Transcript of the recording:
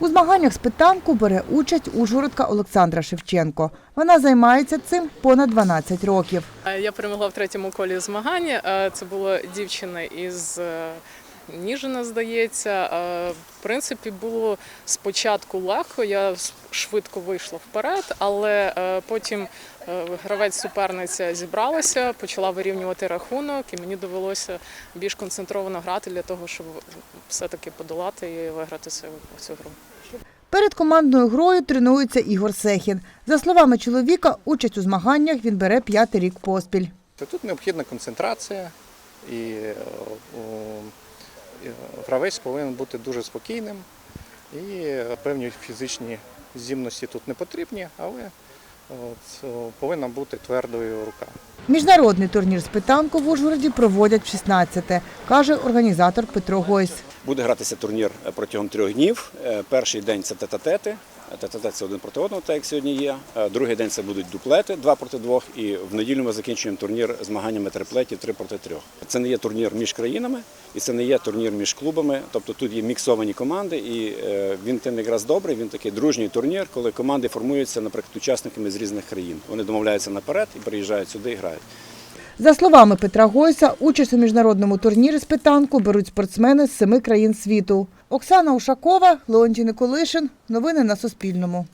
У змаганнях з питанку бере участь ужгородка Олександра Шевченко. Вона займається цим понад 12 років. Е, Я перемогла в третьому колі змагань. Е, Це була дівчина із е, Ніжина, здається. В принципі, було спочатку легко. Я швидко вийшла вперед, але е, потім е, гравець суперниця зібралася, почала вирівнювати рахунок, і мені довелося більш концентровано грати для того, щоб все-таки подолати і виграти цю, цю гру. Перед командною грою тренується Ігор Сехін. За словами чоловіка, участь у змаганнях він бере п'ятий рік поспіль. Тут необхідна концентрація, і о, е, гравець повинен бути дуже спокійним. І е, певні фізичні здібності тут не потрібні, але от, повинна бути твердою рука. Міжнародний турнір з питанку в Ужгороді проводять в 16-те, каже організатор Петро Гойс. Буде гратися турнір е, протягом трьох днів. Е, Перший день це тет-а-тети. Це один проти одного, так як сьогодні є. Е, Другий день це будуть дуплети, два проти двох. І в неділю ми закінчуємо турнір змаганнями триплетів три проти трьох. Це не є турнір між країнами, і це не є турнір між клубами. Тобто тут є міксовані команди, і е, він тим якраз добрий. Він такий дружній турнір, коли команди формуються, наприклад, учасниками з різних країн. Вони домовляються наперед і приїжджають сюди і грають. За словами Петра Гойса, участь у міжнародному турнірі з питанку беруть спортсмени з семи країн світу. Оксана Ушакова, Леонтій Николишин. Новини на Суспільному.